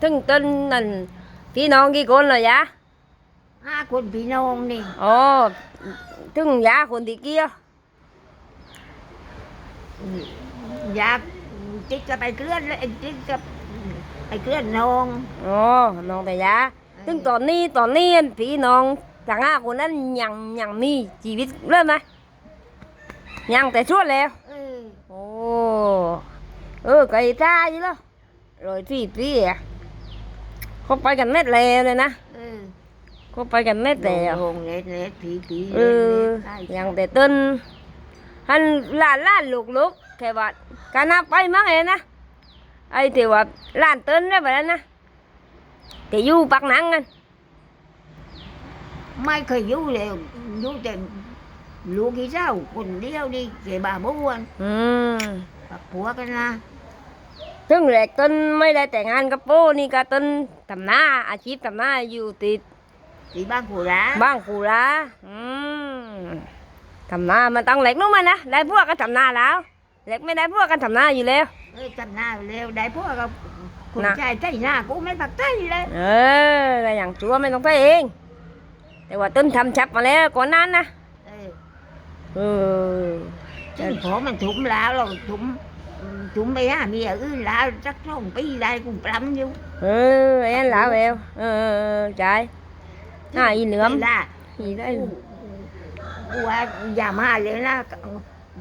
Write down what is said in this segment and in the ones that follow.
ถึงต้นนั่นพี่น้องกี่คนเลยยะห้าคนพี่น้องนี่อ๋อถึงยาคนที่เกี้ยวอยากติ๊กจะไปเคลื่อนเลยติ๊กจะไปเคลื่อนน้องอ๋อน้องแต่ยาถึงตอนนี้ตอนนี้พี่น้องทั้งห้าคนนั้นยังยังมีชีวิตเริ่มไหมยังแต่ชั่วแล้วเออโอ้เออไก่ตาอยู่แล้วรอยที่พี่อะ เขาไปกันเม็ดเลยเลยนะเออเขาไปกันเม็ดแล้วโงเล็ดเล็ดผีผีเออยังแต่ต้นหันล้านล้านลูกลูกแค่ว่าการนับไปมั้งเองนะไอ้ที่ว่าล้านต้นได้แบบนั้นนะแต่อยู่ปักหนังกันไม่เคยอยู่เลยอยู่แต่ลูกกี่เจ้าคนเดียวนี่เกี่บาบ้วนอืมปักผัวกันนะถึงแหลกต้นไม่ได้แต่งงานกับโป้นี่ก็ต้น ทำหน้าอาชีพทำหน้าอยู่ติดที่บ้านกูร้าบ้างกูละอืมทำหน้ามันต้องเหล็กนู้นมานะได้พวกก็ทำหน้าแล้วเหล็กไม่ได้พวกก็ทำหน้าอยู่แล้วเออจำหน้าเร็วได้พวกกับคนน่ะชายใจหน้ากูไม่ปักใจเลยเออแต่อย่างชัวไม่ต้องไปเอง แต่ว่าต้นทำชับมาแล้วก่อนนั้นนะเออเออซึ่งพอมันถุมแล้วเราถุม ถุมไปหาเมียอื่นแล้วสักสองปีได้กูปล้ำอยู่ เออไอ้นั่น lão bèo ờ ờ, ờ, trái à y nướng ได้ gì กู đấy กูว่าอย่ามาเลยนะ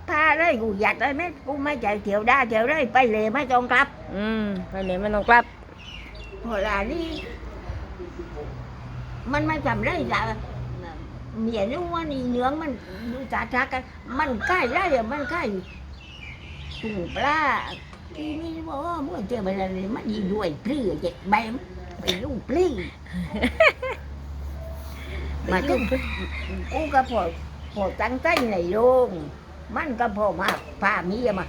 พาเลยกูอยากได้ไหมกูไม่ใจเที่ยวได้เที่ยวได้ไปเลยไม่ต้องกลับ ừ phải để mình không clap พอลานี่มันไม่จำได้จ้ะเมียนี่ว่านี่เนื้อมันดูจ้าจ้ากันมันใกล้ได้อะมันใกล้ ถุงปลาทีนี้บอกว่าเมื่อเจอไปแล้วนี่มันยิงด้วยพลื้อเจ็บแบมไปลูกพลื้อมาถึงกูก็พอพอตั้งใจในโรงมันก็พอมาพาเมียมา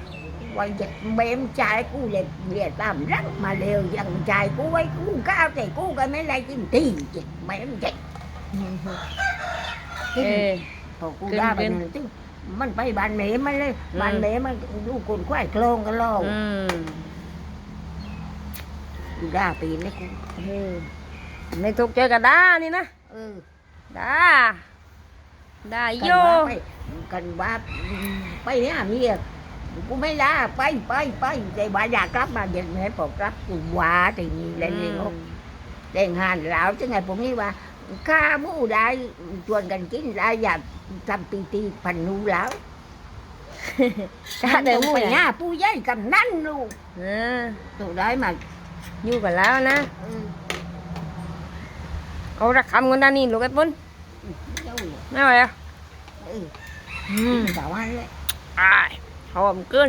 วันเจ็บแบมใจายกูเลยเรียกตามรักมาเร็วยังใจายกูไว้กูก้าวแต่กูก็ไม่ได้จริงทีเจ็บแบมเจ็บ ê พอกูได้ไปนั่นตึ้ง มันไปบ้านเมมันเลยอืมบ้านเมมันดูคนควายโคลงกันลอง ừ กูได้ปีนเลยกู ừ mày thuộc chơi cả đá đi nè เออ đá đá กัน vô ว่าไปกันว่าไปเนี่ยเมียกูไม่ลาไปไปไปแต่ว่าอยากกลับมาเดี๋ยวแม่ผมกลับกูว่าแต่นี่เล่นเองเล่นหันแล้วจังไงผมนี่ว่า ข้าหมูได้ชวนกันกินได้อยากทำปีตีพันนูแล้ว cá để ไป mua หน้า nhà ผู้ใหญ่กับนั่นลูก à ตัวได้มา vô cả lão nè เออ cậu ra khăm con ta nhìn lúc cái bún เจ้า nghe mày à เออ ừ สาวอันเลย ai hòm cơn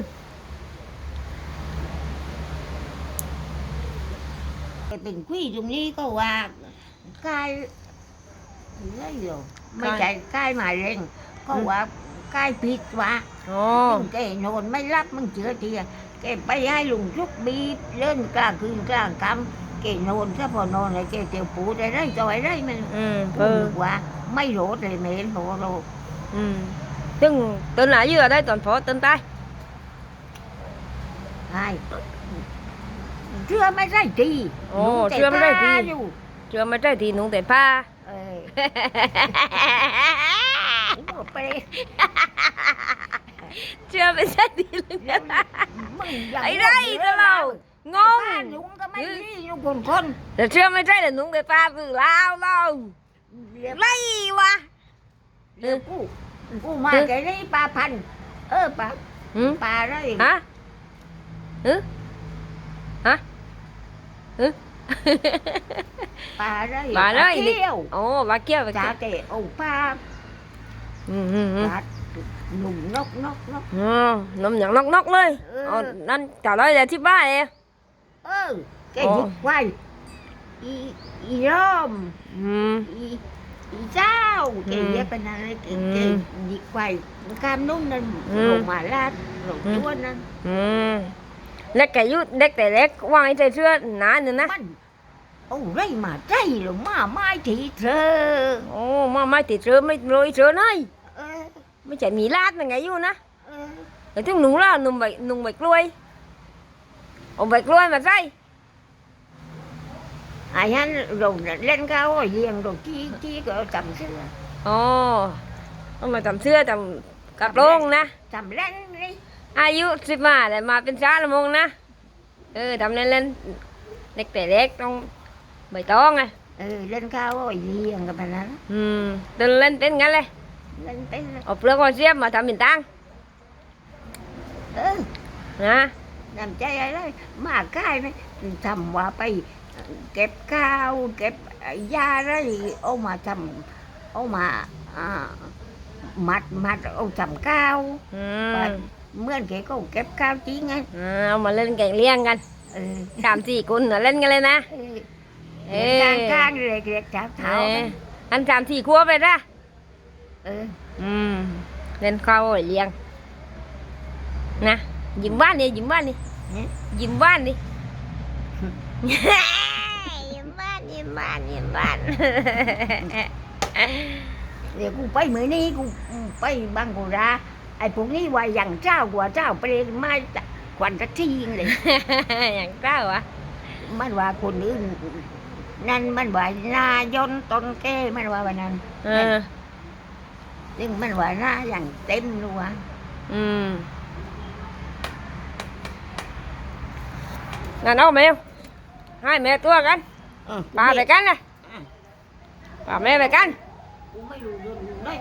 เป็นคุยตรงนี้ก็ว่ากา ยเรื่อยอยู่ไม่ใช่กายมาเร่งก็ว่ากายผิดว่า ồ แกนอนไม่รับมึงเชื่อทีแกไปให้ลุงทุกบีบเล่นกลางคืนกลางค่ำแกนอนถ้าพอนอนเลยแกเตียวปูได้ไรจอยไรมัน ừ พูด ừ ว่าไม่โรดเลยเมนโรโร ừ từng tên là gì ở đây toàn phó tên tay ใช่เชื่อไม่ได้ทีโอ้ลุงแต่เชื่อไม่ได้ทีพาอยู่ chưa mới trái thì nung để pha เออบอกไป chưa mới trái thì nung để pha ไอ้ไรตะเรางงงงลุงก็ไม่ดีลุงคนคนแต่ chưa mới trái là nung để pha từ lao đâu เรียก lấy quá เรียกกูกูมาแกนี่ปลาพันธุ์เออปลา ừ ปลาอะไร hả ừ hả ừ ปลาอะไรปลาอะไรเที่ยว ồ bà kia bà จ้า kia แกโอ้ปลา ừ ừ ป ừ ลาหนุ่มนกนกนก ừ nằm nhặng nóc nóc lên Ừ. ờ nên trả lời là thứ ba nè เออแกโอ้หยิบไว้อีอีร่อม ừ อีอีเจ้าแกอืมเรียกเป็นอะไรแกอืมแกหยิบไว้กามนุ่นนั่นอืมลงมาลาดลงจ้วนนั่น ừ ล็กแกยุเด็กแต่เล็กวางไอ้ใจเชื่อหนาหนึ่งนะมัน เอาไรมาใจหรือมาไม้ทีเธอ โอ้มาไม่ติดเชื้อไม่โรยเชื้อเลยเออไม่ใช่มีลาดยังไงอยู่นะเออแต่ถึงหนุ่งแล้วหนุ่มใบหนุ่มใบกล้วยเอาใบกล้วยมาใส่เไอ้ฮันเราเล่นเขาเยียงเราจี้จี้ก็จำเสื้ออ๋อต้องมาจำเสื้อจำกับโรงนะจำเล่นนี่อายุสิบมาแต่มาเป็นช้าละมงนะเออทำเล่นเล่นๆเล็กแต่เล็กต้อง ใบตองไงเออเล่นเขาเยียงกันไปนั้นอืมเดินเล่นเต้นกันเลยเล่นเป็นเอาเปลือกมาเสียบมาทำเป็นตังเออนะน้ำใจอะไรมาใกล้ไหมทำว่าไปเก็บข้าวเก็บยาอะไรเอามาทำเอามาอ่ามัดมัดเอาทำข้าวอืไปมเหมื่อนแกก็เก็บข้าวจริงไงอ่าเอามาเล่นแก่งเลี้ยงกันเออสามสี่คนน่ะเล่นกันเลยนะ เออเอ้กลางกลางๆเลยเด็กจับเอเท้าอมันอันสามสี่ครัวไปละเอออืมเล่นข้าวเลี้ยง นะยิ้มบ้านนี่ยิ้มบ้านนี่เนี่ยยิ้มบ้านนี่ยิ้มบ้านยิ้มบ้านยิ้มบ้านเดี๋ยวกูไปมือนี้กูไปบางกูราไอ้พวกนี้ว่าอย่างเจ้ากว่าเจ้าเปรตไม่ควันตะทีงเลย อย่างเจ้าวะมันว่าคนอื่น นั่นมันว่านายนต้นแก้มันว่าวันนั้นเออซึ่งมันว่าหน้าอย่างเต็มเลยวะอืมงั้นเอาแมวให้แม่ตัวกันเออปลาไปกันนะปลาแม่ไปกันกูไม่รู้เรื่องนั่